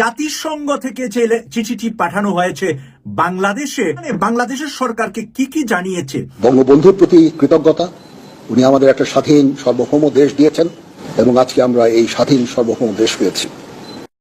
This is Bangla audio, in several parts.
জাতিসংঘ থেকে যে চিঠিটি পাঠানো হয়েছে বাংলাদেশে মানে বাংলাদেশের সরকারকে কি কি জানিয়েছে? বঙ্গবন্ধুর প্রতি কৃতজ্ঞতা। উনি আমাদের একটা স্বাধীন সার্বভৌম দেশ দিয়েছেন এবং আজকে আমরা এই স্বাধীন সার্বভৌম দেশ পেয়েছি।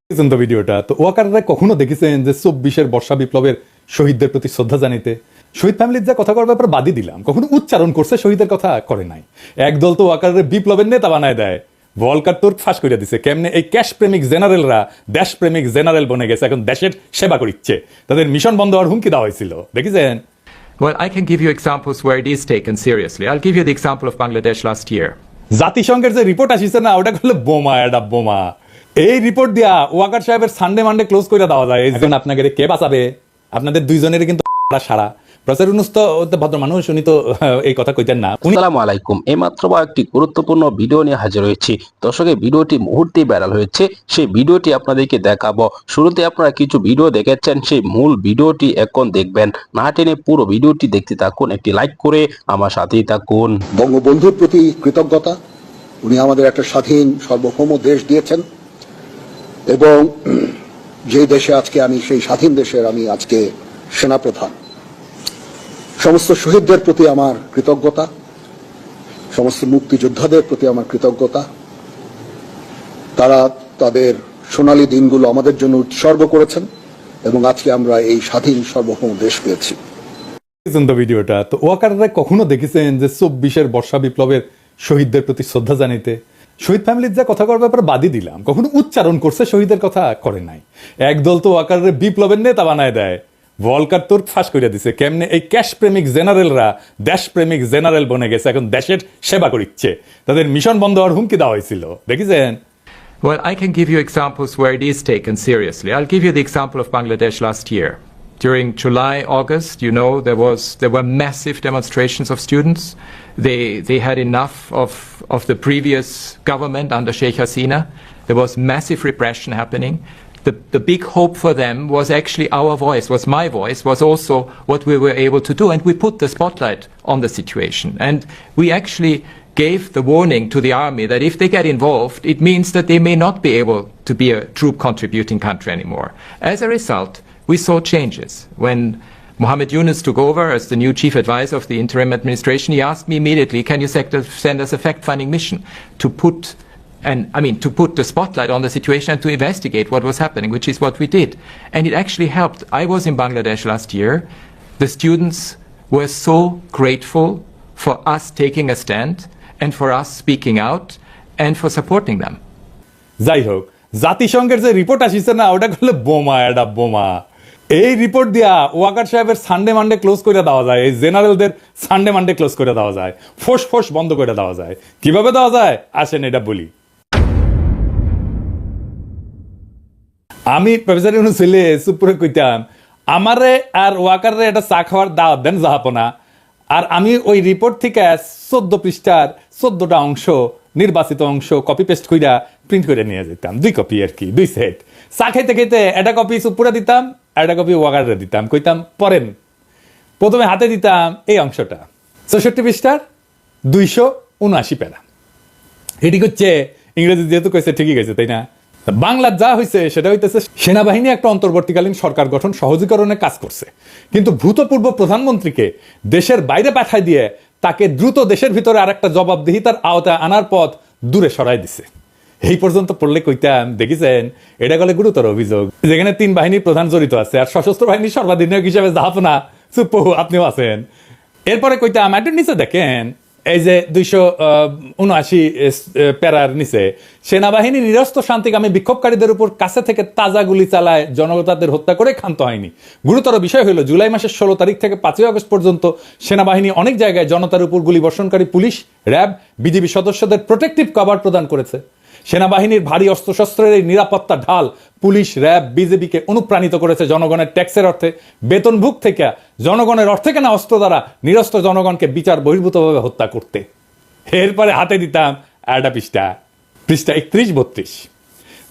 দেখেছেন তো ভিডিওটা? তো ওয়াকাররা কখনো দেখেছেন যে চব্বিশের বর্ষা বিপ্লবের শহীদদের প্রতি শ্রদ্ধা জানিতে শহীদ ফ্যামিলির যা কথা করার ব্যাপার বাদই দিলাম। কখনো উচ্চারণ করছে শহীদের কথা করে নাই। একদল তো ওয়াকারের বিপ্লবের নেতা বানায় দেয়। ভলকার তোর ফাঁস করে দিছে কেমনে এই ক্যাশ প্রেমিক জেনারেলরা দেশ প্রেমিক জেনারেল বনে গেছে এখন দেশের সেবা করিচ্ছে। তাদের মিশন বন্ধ হওয়ার হুমকি দেওয়া হয়েছিল দেখেছেন? Well, I can give you examples where it is taken seriously. I'll give you the example of Bangladesh last year. জাতিসংঘের যে রিপোর্ট আসিছে না ওটা করলে বোমা এটা বোমা। এই রিপোর্ট দিয়া ওয়াকার সাহেবের সানডে মানডে ক্লোজ করে দেওয়া যায় এখন আপনাকে কে বাঁচাবে? আপনাদের দুইজনের কিন্তু সারা। উন্নত ভদ্র মানুষ উনি তো এই কথা কইতেন না। আসসালামু আলাইকুম। এইমাত্র বা একটি গুরুত্বপূর্ণ ভিডিও নিয়ে হাজির হয়েছি। দর্শকের ভিডিওটি মুহূর্তেই ভাইরাল হয়েছে। সেই ভিডিওটি আপনাদেরকে দেখাবো। শুরুতে আপনারা কিছু ভিডিও দেখেছেন সেই মূল ভিডিওটি এখন দেখবেন। না টেনে পুরো ভিডিওটি দেখতে থাকুন একটি লাইক করে আমার সাথেই থাকুন। বঙ্গবন্ধুর প্রতি কৃতজ্ঞতা। উনি আমাদের একটা স্বাধীন সার্বভৌম দেশ দিয়েছেন। এবং যে দেশে আজকে আমি সেই স্বাধীন দেশের আমি আজকে সেনাপ্রধান। সমস্ত শহীদদের প্রতি আমার কৃতজ্ঞতা, সমস্ত মুক্তিযোদ্ধাদের প্রতি আমার কৃতজ্ঞতা। তারা তাদের সোনালী দিনগুলো আমাদের জন্য উৎসর্গ করেছেন এবং আজকে আমরা এই স্বাধীন সার্বভৌম দেশ পেয়েছি। ভিডিওটা তো ওয়াকাররা কখনো দেখেছেন যে চব্বিশের বর্ষা বিপ্লবের শহীদদের প্রতি শ্রদ্ধা জানিতে শহীদ ফ্যামিলির যা কথা করার ব্যাপারে বাদই দিলাম। কখনো উচ্চারণ করছে শহীদের কথা? করে নাই। একদল তো ওয়াকারের বিপ্লবের নেতা বানায় দেয়। ভলকার তোর ফাঁস করে দিছে কেমনে এই ক্যাশ প্রেমিক জেনারেলরা দেশ প্রেমিক জেনারেল বনে গেছে এখন দেশের সেবা করিচ্ছে তাদের মিশন বন্ধ হওয়ার হুমকি দেওয়া হয়েছিল দেখেছেন Well, I can give you examples where it is taken seriously. I'll give you the example of Bangladesh last year. During July, August, you know, there was there were massive demonstrations of students. They they had enough of of the previous government under Sheikh Hasina. There was massive repression happening. The, the big hope for them was actually our voice, was my voice, was also what we were able to do. And we put the spotlight on the situation. And we actually gave the warning to the army that if they get involved, it means that they may not be able to be a troop contributing country anymore. As a result, we saw changes. When Mohammed Yunus took over as the new chief advisor of the interim administration, he asked me immediately, can you send us a fact-finding mission to put and I mean to put the spotlight on the situation and to investigate what was happening, which is what we did. And it actually helped. I was in Bangladesh last year. The students were so grateful for us taking a stand and for us speaking out and for supporting them. যাই হোক জাতিসংঘের যে রিপোর্ট আসিছে না ওটা করলে বোমা এটা বোমা এই রিপোর্ট দিয়া ওয়াকার সাহেবের সানডে মানডে ক্লোজ করে দেওয়া যায় এই জেনারেলদের সানডে মানডে ক্লোজ করে দেওয়া যায় ফোস ফোস বন্ধ করে দেওয়া যায় কীভাবে দেওয়া যায় আসেন এটা বলি আমি প্রফেসর ইউনুস ছেলে সুপুরে কইতাম, আমারে আর ওয়াকারে একটা চা খাওয়ার দাওয়াত দেন যাহাপনা আর আমি ওই রিপোর্ট থেকে চোদ্দ পৃষ্ঠার চোদ্দটা অংশ, নির্বাচিত অংশ কপি পেস্ট কইরা প্রিন্ট করে নিয়ে যেতাম। দুই কপি আর কি, দুই সেট চা খাইতে খাইতে একটা কপি সুপুরে দিতাম, একটা কপি ওয়াকারে দিতাম। কইতাম পরেন প্রথমে হাতে দিতাম এই অংশটা। চৌষট্টি পৃষ্ঠার দুইশো উনআশি প্যারা এটি হচ্ছে ইংরেজি যেহেতু কইছে ঠিকই গেছে তাই না? বাংলা যা হয়েছে সেটা হইতেছে সেনাবাহিনী একটা অন্তর্বর্তীকালীন সরকার গঠন সহজীকরণে কাজ করছে। কিন্তু ভূতপূর্ব প্রধানমন্ত্রীকে দেশের বাইরে পাঠায় দিয়ে তাকে দ্রুত দেশের ভিতরে আর একটা জবাবদিহিতার আওতায় আনার পথ দূরে সরাই দিছে। এই পর্যন্ত পড়লে কইতাম দেখেছেন, এটা গেলে গুরুতর অভিযোগ। যেখানে তিন বাহিনীর প্রধান জড়িত আছে, আর সশস্ত্র বাহিনীর সর্বাধিনায়ক হিসেবে জাহাপনা চুপ্পু আপনিও আছেন। এরপরে কইতাম একটু নিচে দেখেন এই যে দুইশো উনআশি প্যারার নিচে, সেনাবাহিনী নিরস্ত শান্তিকামী বিক্ষোভকারীদের উপর কাছে থেকে তাজা গুলি চালায়, জনতাদের হত্যা করে ক্ষান্ত হয়নি। গুরুতর বিষয় হলো, জুলাই মাসের ষোলো তারিখ থেকে পাঁচই আগস্ট পর্যন্ত সেনাবাহিনী অনেক জায়গায় জনতার উপর গুলি বর্ষণকারী পুলিশ, র্যাব, বিজিবি সদস্যদের প্রোটেক্টিভ কভার প্রদান করেছে। সেনাবাহিনীর ভারী অস্ত্রশস্ত্রের এই নিরাপত্তা ঢাল পুলিশ, র্যাব বিজেপিকে অনুপ্রাণিত করেছে জনগণের ট্যাক্সের অর্থে। বেতনভুক থেকে জনগণের অর্থে কেনা অস্ত্র দ্বারা নিরস্ত্র জনগণকে বিচার বহির্ভূতভাবে হত্যা করতে। এরপরে হাতে দিতাম অ্যাডা পৃষ্ঠা। পৃষ্ঠা একত্রিশ, বত্রিশ।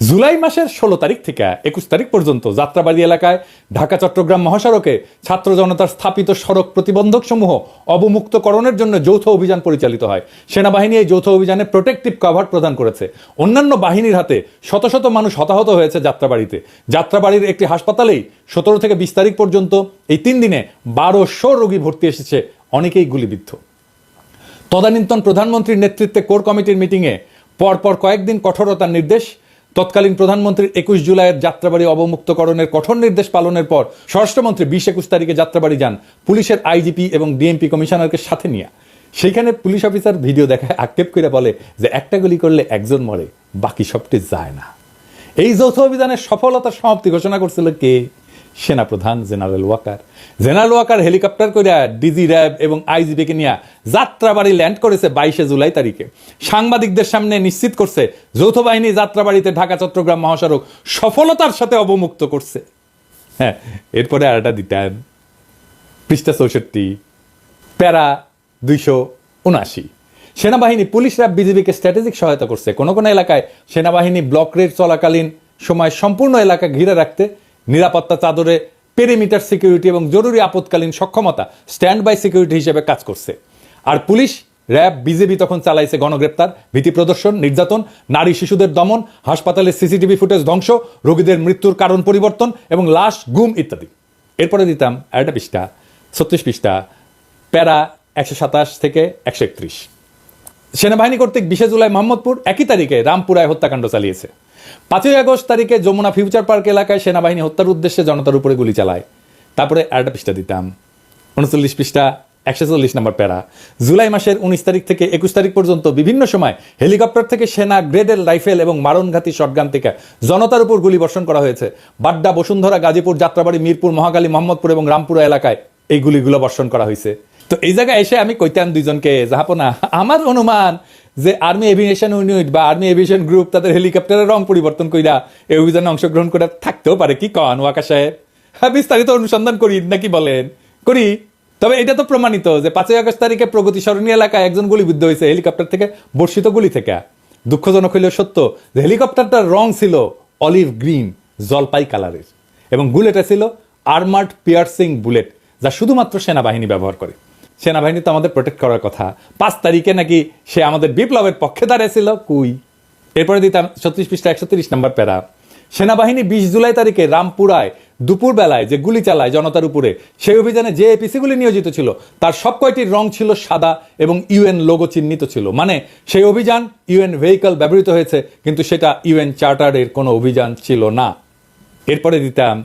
জুলাই মাসের ষোলো তারিখ থেকে একুশ তারিখ পর্যন্ত যাত্রাবাড়ি এলাকায় ঢাকা, চট্টগ্রাম মহাসড়কে ছাত্র জনতার স্থাপিত সড়ক প্রতিবন্ধক সমূহ অবমুক্তকরণের জন্য যৌথ অভিযান পরিচালিত হয়। সেনাবাহিনী এই যৌথ অভিযানে প্রোটেক্টিভ কভার প্রদান করেছে। অন্যান্য বাহিনীর হাতে শত শত মানুষ হতাহত হয়েছে যাত্রাবাড়িতে। যাত্রাবাড়ির একটি হাসপাতালেই সতেরো থেকে বিশ তারিখ পর্যন্ত এই তিন দিনে বারোশো রোগী ভর্তি এসেছে, অনেকেই গুলিবিদ্ধ। তদানীন্তন প্রধানমন্ত্রীর নেতৃত্বে কোর কমিটির মিটিংয়ে পরপর কয়েকদিন কঠোরতার নির্দেশ তৎকালীন প্রধানমন্ত্রীর একুশ জুলাইয়ের যাত্রাবাড়ি অবমুক্তকরণের কঠোর নির্দেশ পালনের পর স্বরাষ্ট্রমন্ত্রী বিশ একুশ তারিখে যাত্রাবাড়ি যান পুলিশের আইজিপি এবং ডিএমপি কমিশনারকে সাথে নিয়ে। সেইখানে পুলিশ অফিসার ভিডিও দেখায় আক্ষেপ করে বলে যে একটা গুলি করলে একজন মরে, বাকি সবটি যায় না। এই যৌথ অভিযানের সফলতার সমাপ্তি ঘোষণা করছিল কে? সেনাপ্রধান general Waker. General Waker helicopter করে ডিজি র্যাব এবং আইজিবিকে নিয়ে যাত্রাবাড়ি ল্যান্ড করেছে বাইশে জুলাই তারিখে। সাংবাদিকদের সামনে নিশ্চিত করছে যৌথ বাহিনী যাত্রাবাড়িতে ঢাকা, চট্টগ্রাম মহাসড়ক সফলতার সাথে অবমুক্ত করছে। হ্যাঁ এরপরে আর একটা দিতেন। পৃষ্ঠা চৌষট্টি, প্যারা দুইশো উনআশি। সেনাবাহিনী পুলিশ র্যাব বিজিবিকে স্ট্র্যাটেজিক সহায়তা করছে। কোনো কোনো এলাকায় সেনাবাহিনী ব্লক রেড চলাকালীন সময় সম্পূর্ণ এলাকা ঘিরে রাখতে নিরাপত্তা চাদরে পেরিমিটার সিকিউরিটি এবং জরুরি আপৎকালীন সক্ষমতা স্ট্যান্ড বাই সিকিউরিটি হিসেবে কাজ করছে। আর পুলিশ, র্যাব বিজেপি তখন চালাইছে গণগ্রেপ্তার, ভীতি প্রদর্শন, নির্যাতন, নারী শিশুদের দমন, হাসপাতালের সিসিটিভি ফুটেজ ধ্বংস, রোগীদের মৃত্যুর কারণ পরিবর্তন এবং লাশ, গুম ইত্যাদি। এরপরে দিতাম একটা পৃষ্ঠা, ছত্রিশ পৃষ্ঠা, প্যারা একশো সাতাশ থেকে একশো একত্রিশ। সেনাবাহিনী কর্তৃক বিশে জুলাই মোহাম্মদপুর একই তারিখে রামপুরায় হত্যাকাণ্ড চালিয়েছে। পাঁচই আগস্ট তারিখে যমুনা ফিউচার পার্ক এলাকায় সেনাবাহিনী হত্যার উদ্দেশ্যে জনতার উপরে গুলি চালায়। তারপরে আরেকটা পৃষ্ঠা দিতাম। উনচল্লিশ পৃষ্ঠা, একশো চল্লিশ নম্বর প্যারা। জুলাই মাসের উনিশ তারিখ থেকে একুশ তারিখ পর্যন্ত বিভিন্ন সময় হেলিকপ্টার থেকে সেনা, গ্রেডের রাইফেল এবং মারণঘাতী শটগান থেকে জনতার উপর গুলি বর্ষণ করা হয়েছে। বাড্ডা, বসুন্ধরা, গাজীপুর, যাত্রাবাড়ি, মিরপুর মহাকালী মোহাম্মদপুর এবং রামপুরা এলাকায় এই গুলিগুলো বর্ষণ করা হয়েছে। তো এই জায়গায় এসে আমি কইতাম দুইজনকে যাহাপনা আমার অনুমান যে আর্মি এভিয়েশন ইউনিট বা আর্মি এভিয়েশন গ্রুপ তাদের হেলিকপ্টারের রং পরিবর্তন কইরা এই অভিযানে অংশগ্রহণ করে থাকতেও পারে। কি কন ওয়াকা সাহেব হ্যাঁ বিস্তারিত অনুসন্ধান করি, নাকি বলেন? করি। তবে এটা তো প্রমাণিত যে পাঁচই আগস্ট তারিখে প্রগতি সরণী এলাকায় একজন গুলিবিদ্ধ হয়েছে হেলিকপ্টার থেকে বর্ষিত গুলি থেকে। দুঃখজনক হইলেও সত্য যে হেলিকপ্টারটার রং ছিল অলিভ গ্রিন, জলপাই কালারের। এবং বুলেটে ছিল আর্মার্ড পিয়ার্সিং বুলেট, যা শুধুমাত্র সেনাবাহিনী ব্যবহার করে। সেনাবাহিনী তো আমাদের প্রোটেক্ট করার কথা। পাঁচ তারিখে নাকি সে আমাদের বিপ্লবের পক্ষে দাঁড়িয়েছিল কুই। এরপরে দিতাম ছত্রিশ পৃষ্ঠা একশো তিরিশ নম্বর প্যারা। সেনাবাহিনী বিশ জুলাই তারিখে রামপুরায় দুপুর বেলায় যে গুলি চালায় জনতার উপরে, সেই অভিযানে যে এপিসিগুলি নিয়োজিত ছিল, তার সব কয়টির রং ছিল সাদা এবং ইউএন লোগো চিহ্নিত ছিল। মানে সেই অভিযান ইউএন ভেহিকল ব্যবহৃত হয়েছে, কিন্তু সেটা ইউএন চার্টারের কোনো অভিযান ছিল না। এরপরে দিতাম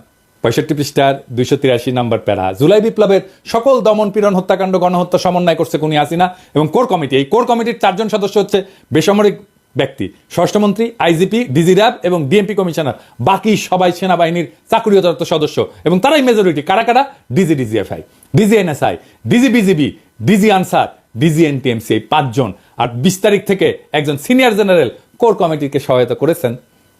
পঁয়ষট্টি পৃষ্ঠার দুইশো তিরাশি নম্বর প্যারা। জুলাই বিপ্লবের সকল দমন পীড়ন, হত্যাকাণ্ড, গণহত্যা সমন্বয় করছে কুনি হাসিনা এবং কোর কমিটি। এই কোর কমিটির চারজন সদস্য হচ্ছে বেসামরিক ব্যক্তি। স্বরাষ্ট্রমন্ত্রী, আইজিপি, ডিজি র্যাব এবং ডিএমপি কমিশনার। বাকি সবাই সেনাবাহিনীর চাকরিরত সদস্য এবং তারাই মেজরিটি কারা কারা? DG DGFI DG NSI, DG BGB, DG Ansar, DG NTMC, এই পাঁচজন। আর বিশ তারিখ থেকে একজন সিনিয়র জেনারেল কোর কমিটিকে সহায়তা করেছেন।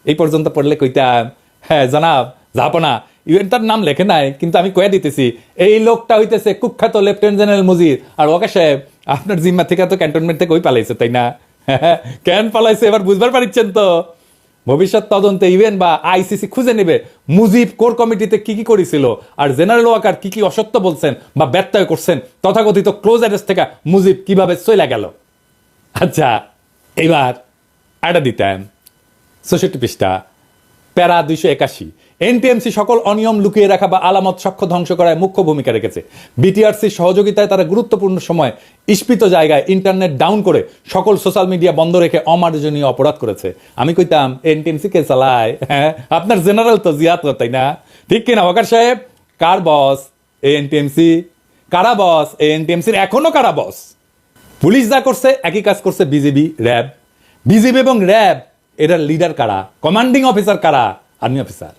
এই পর্যন্ত পড়লে কইতাম হ্যাঁ জানাব যাপনা ইউএন তার নাম লেখে নাই, কিন্তু আমি কয়ে দিতেছি, এই লোকটা হইতেছে কুখ্যাত লেফটেন্যান্ট জেনারেল মুজির আর ওকে সাহেব, আপনার জিম্মা থেকে তো ক্যান্টনমেন্ট থেকে ওই পালাইছে, তাই না? কেন পালাইছে? এবার বুঝবার পারিচ্ছেন তো। ভবিষ্যৎ তদন্তে ইউএন বা আইসিসি খুঁজে নেবে, মুজিব কোর কমিটিতে কি কি করেছিল, আর জেনারেল ওয়াকার কি কি অসত্য বলছেন বা ব্যত্যয় করছেন, তথাকথিত ক্লোজ অ্যারেস্ট থেকে মুজিব কীভাবে চলে গেল? আচ্ছা এবার আটা দিতেন চৌষট্টি পৃষ্ঠা, প্যারা দুইশো একাশি। এনটিএমসি সকল অনিয়ম লুকিয়ে রাখা বা আলামত সাক্ষ্য ধ্বংস করায় মুখ্য ভূমিকা রেখেছে। বিটিআরসি সহযোগিতায় তারা গুরুত্বপূর্ণ সময় ইস্পিত জায়গায় ইন্টারনেট ডাউন করে সকল সোশ্যাল মিডিয়া বন্ধ রেখে অমার্জনীয় অপরাধ করেছে। আমি কইতাম এনটিএমসি কে চালায়। হ্যাঁ আপনার জেনারেল তো জিয়াত তাই না? ঠিক কিনা, ওয়াকার সাহেব? কার বস? এ এনটিএমসি কারা বস? এ এনটিএমসির এখনও কারা বস? পুলিশ যা করছে, একই কাজ করছে বিজেপি র্যাব। বিজেপি এবং র্যাব, এটার লিডার কারা? কমান্ডিং অফিসার কারা? Army officer.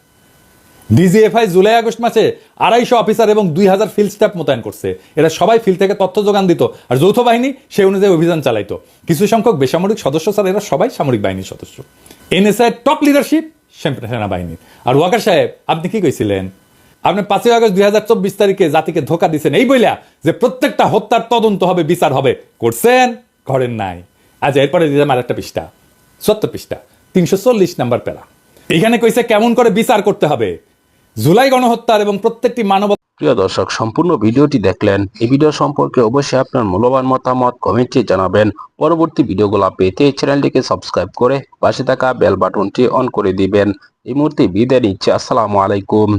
DGFI July August মাসে আড়াইশো অফিসার এবং দুই হাজার ফিল্ড স্টাফ মোতায়েন করছে। এরা সবাই ফিল্ড থেকে তথ্য যোগান দিত আর যৌথ বাহিনী সেই অনুযায়ী অভিযান চালাইতো। কিছু সংখ্যক বেসামরিক সদস্য স্যার এরা সবাই সামরিক বাহিনীর সদস্য। এনএসআই টপ লিডারশিপ সেনাবাহিনীর আর ওয়াকার সাহেব, আপনি কি কইছিলেন? আপনি পাঁচই আগস্ট দুই হাজার চব্বিশ তারিখে জাতিকে ধোকা দিচ্ছেন এই বইলা যে প্রত্যেকটা হত্যার তদন্ত হবে, বিচার হবে, করছেন করেন নাই। আচ্ছা এরপরে দিলাম আর একটা পৃষ্ঠা। সত্তর পৃষ্ঠা, তিনশো চল্লিশ নাম্বার প্যারা। এখানে কইছে কেমন করে বিচার করতে হবে। জুলাই গণহত্যার এবং প্রত্যেকটি মানব প্রিয় দর্শক, সম্পূর্ণ ভিডিওটি দেখলেন। এই ভিডিও সম্পর্কে অবশ্যই আপনার মূল্যবান মতামত কমেন্টে জানাবেন। পরবর্তী ভিডিওগুলো পেতে চ্যানেলটিকে সাবস্ক্রাইব করে পাশে থাকা বেল বাটনটি অন করে দিবেন। এই মুহূর্তে বিদায় নিচ্ছে। আসসালামু আলাইকুম।